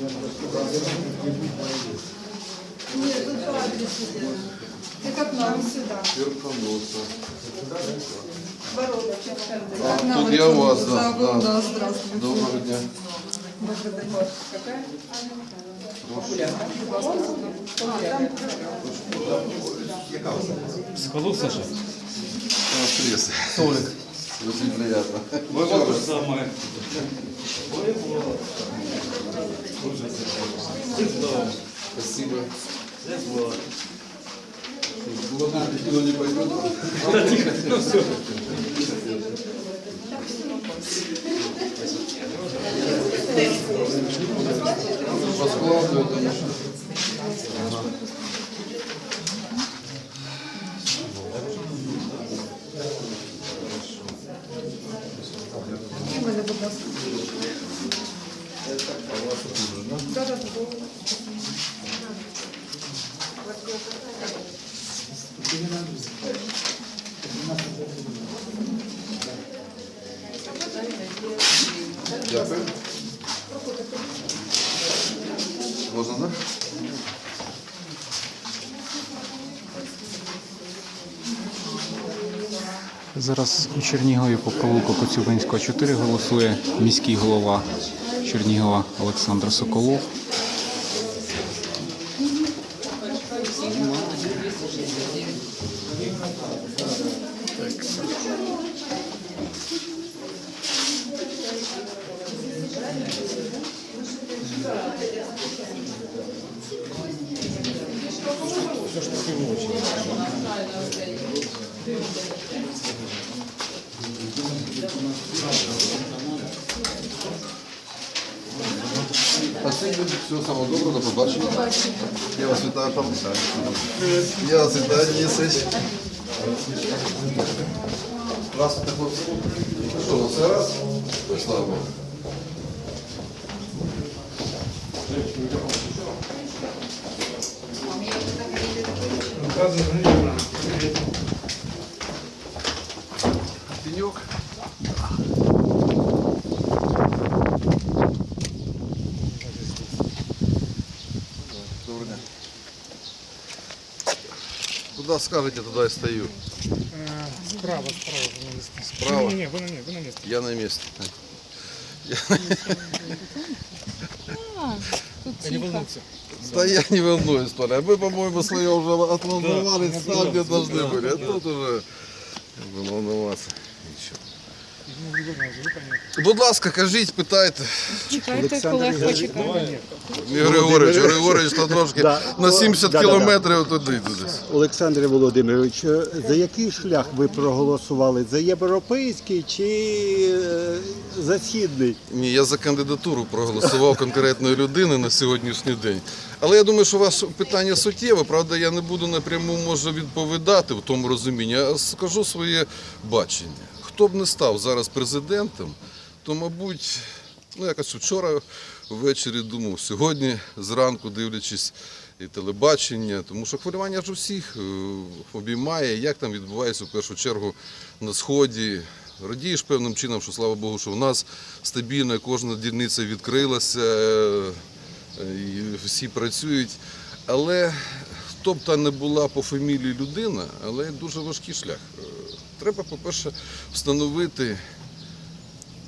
Нет, тут по адресу дело. Ты как нам сюда. Верхоноса. Ворота. А, Как нам тут я у вас, да, да. да, здравствуйте. Доброго дня. День. Скалу, Саша? Толик. Очень приятно. Вот то же самое. Спасибо. Никто не пойдет. Да тихо, ну все. По складу это Дякую. Можна, да? Зараз у Чернігові по провулку Коцюбинського 4 голосує міський голова Чернігова Олександр Соколов. Спасибо, всього самого доброго, до побачення. Я вас вітаю, пан Я вас вітаю, Денисович. Здравствуйте, хлопці. Ну Що, на все раз? Ой, Слава Богу. Пенек. Куда скажете, туда и стою. Справа, справа, ви на місці. Справа? Ні, ні, ви на, ні, ви на місці. Я на месте. Я не волнуйся. Да я не волнуюсь, Толя. Мы, по-моему, свое уже отволновались там, где должны были. А тут уже как бы, волноваться. Нічого. Будь ласка, кажіть, питайте. Чекайте, колег почекайте. Ігор Григорович, Ігор Григорович, то трошки на 70 Да, да, да. кілометрів туди. Олександре Володимирович, за який шлях ви проголосували? За європейський чи е, за східний? Ні, я за кандидатуру проголосував конкретної людини на сьогоднішній день. Але я думаю, що ваше питання суттєве. Правда, я не буду напряму може відповідати в тому розумінні, а скажу своє бачення. Хто б не став зараз президентом, то, мабуть, ну якось вчора ввечері думав, сьогодні зранку дивлячись і телебачення, тому що хвилювання ж усіх е, обіймає, як там відбувається в першу чергу на сході. Радієш певним чином, що слава Богу, що в нас стабільно кожна дільниця відкрилася, е, і всі працюють. Але хто б та не була по фамілії людина, але дуже важкий шлях. Е, Треба, по-перше, встановити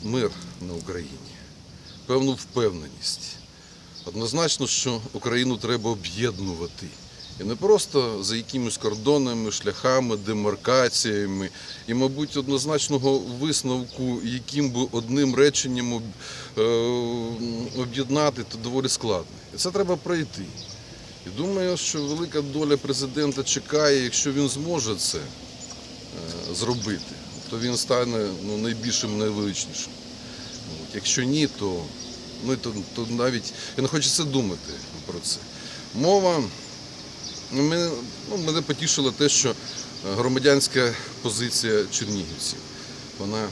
мир на Україні, певну впевненість. Однозначно, що Україну треба об'єднувати. І не просто за якимись кордонами, шляхами, демаркаціями. І, мабуть, однозначного висновку, яким би одним реченням е, об'єднати, то доволі складно. І це треба пройти. І думаю, що велика доля президента чекає, якщо він зможе це е, зробити, то він стане ну, найбільшим, найвеличнішим. От, Якщо ні, то, ну, то, то навіть не хочеться думати про це. Мова ну, мене, ну, мене потішило те, що е, громадянська позиція чернігівців. Вона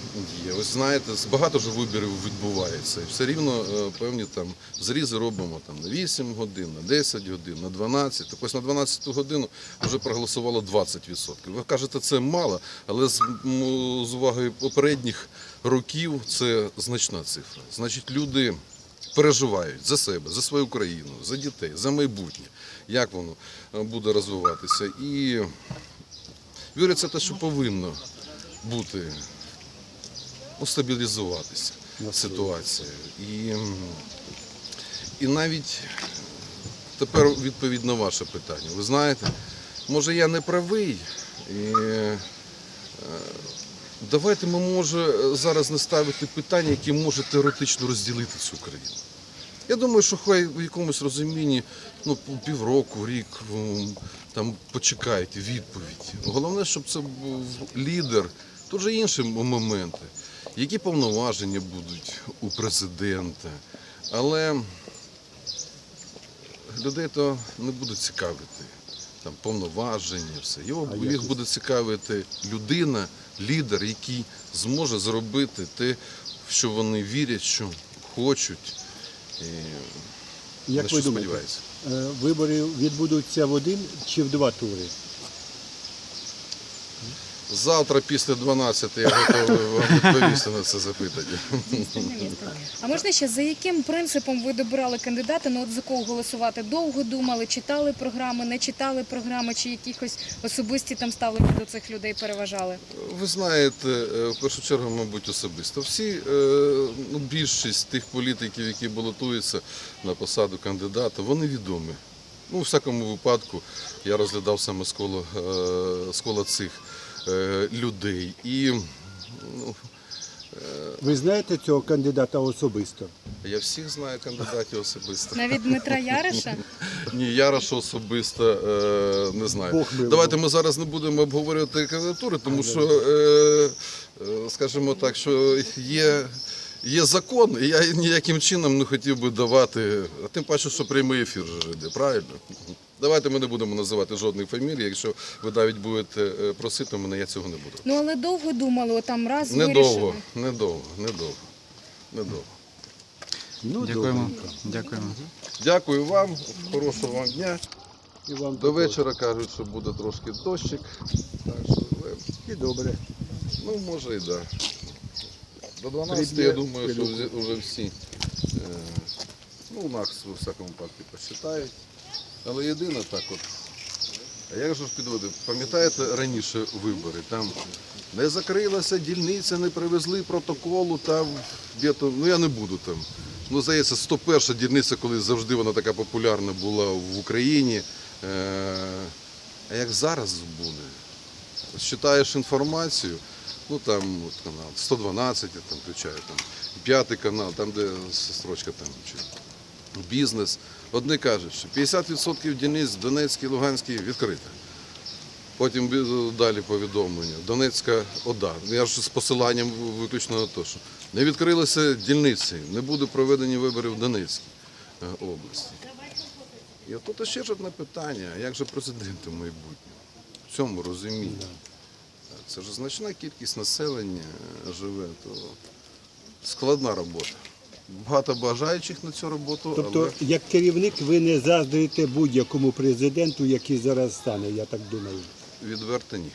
є. Ось знаєте, багато ж виборів відбувається. І все рівно е, певні там зрізи робимо там на 8 годин, на 10 годин, на 12. Так ось на 12 годину вже проголосувало 20%. Ви кажете, це мало, але з, з уваги попередніх років це значна цифра. Значить, люди переживають за себе, за свою країну, за дітей, за майбутнє, як воно е, буде розвиватися. І віриться те, що повинно бути ну, стабілізуватися ситуація. І, і навіть тепер відповідь на ваше питання. Ви знаєте, може я не правий. І, е, давайте ми може зараз не ставити питання, які може теоретично розділити цю країну. Я думаю, що хай в якомусь розумінні ну, півроку, рік там почекають відповідь. Головне, щоб це був лідер. Тут же інші моменти. Які повноваження будуть у президента. Але людей то не буде цікавити. Там повноваження, все. Його, їх буде цікавити людина, лідер, який зможе зробити те, в що вони вірять, що хочуть. І Як на що ви думаєте, сподіваються. е, вибори відбудуться в один чи в два тури? Завтра після 12 я готовий вам відповісти на це запитання. А можна ще за яким принципом ви добирали кандидата? Ну от за кого голосувати? Довго думали, читали програми, не читали програми, чи якихось особисті там ставлення до цих людей переважали? Ви знаєте, е, в першу чергу, мабуть, особисто. Всі, е, ну, більшість тих політиків, які балотуються на посаду кандидата, вони відомі. Ну, у всякому випадку я розглядав саме з кола, е, з кола цих людей. І ну, Ви знаєте цього кандидата особисто? я всіх знаю кандидатів особисто. Навіть Дмитра Яриша? Ні, Яриш особисто е, не знаю. Бог. Давайте ми зараз не будемо обговорювати кандидатури, тому що, е, е, скажімо так, що є, є закон, і я ніяким чином не хотів би давати, а тим паче, що прямий ефір вже йде, правильно? Давайте ми не будемо називати жодних фамілій. Якщо ви навіть будете е, просити мене, я цього не буду. Ну але довго думали, отам раз Недовго, вирішили. недовго, недовго, недовго. Ну, Дякуємо. Дякуємо. Дякую вам, хорошого вам дня. І вам До вечора кажуть, що буде трошки дощик. Так що, І добре. ну, може і да. До 12 Приб'є я думаю, що вже- вже всі ну, у нас у всякому випадку посчитають. Але єдине так от. А як же ж підводив? Пам'ятаєте раніше вибори? Там не закрилася дільниця, не привезли протоколу, там де-то, ну я не буду там. Ну, здається, 101 дільниця, коли завжди вона така популярна була в Україні. Е, а як зараз буде? Читаєш інформацію, ну там от канал 112, я там включаю, там п'ятий канал, там де строчка там чи бізнес. Одні кажуть, що 50% дільниць в Донецькій, Луганській відкрита. Потім далі повідомлення. Донецька ОДА. Я ж з посиланням виключно на те, що не відкрилися дільниці, не буде проведені вибори в Донецькій е, області. І тут ще ж одне питання, як же президент у майбутньому? В цьому розумінні. Це ж значна кількість населення е, живе, то складна робота. Багато бажаючих на цю роботу, Тобто, але як керівник, ви не заздрите будь-якому президенту, який зараз стане, я так думаю. відверто ні.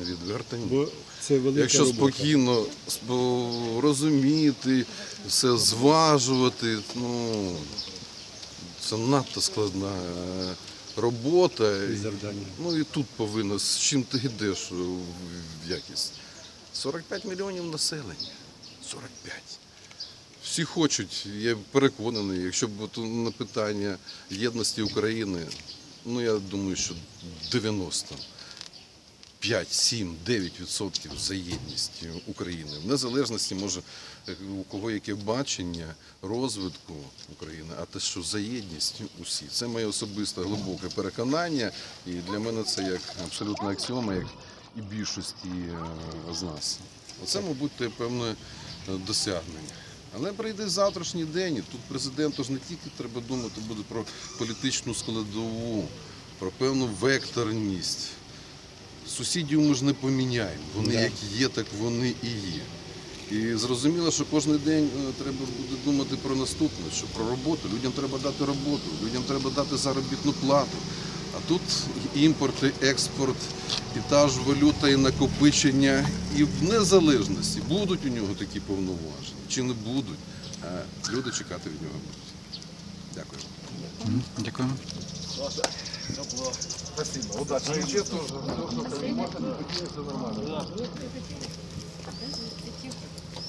Відверто ні. Бо це велика Якщо робота. спокійно розуміти, все зважувати, ну це надто складна е, робота. І завдання. Ну і тут повинно, з чим ти йдеш в якість. 45 мільйонів населення. 45. Всі хочуть, я переконаний, якщо б на питання єдності України, ну я думаю, що 90. 5, 7, 9% за єдність України. В незалежності може у кого яке бачення розвитку України, а те, що за єдність усі. Це моє особисте глибоке переконання, і для мене це як абсолютна аксіома, як і більшості е, з нас. Оце, мабуть, певне е, досягнення. Але прийде завтрашній день, і тут президенту ж не тільки треба думати буде про політичну складову, про певну векторність. Сусідів ми ж не поміняємо. Вони як є, так вони і є. І зрозуміло, що кожен день е, треба буде думати про наступне, що про роботу. Людям треба дати роботу, людям треба дати заробітну плату. А тут імпорт, і експорт, і та ж валюта, і накопичення, і в незалежності будуть у нього такі повноваження чи не будуть. е, люди чекати від нього будуть. Дякую. Мгм, Дякуємо.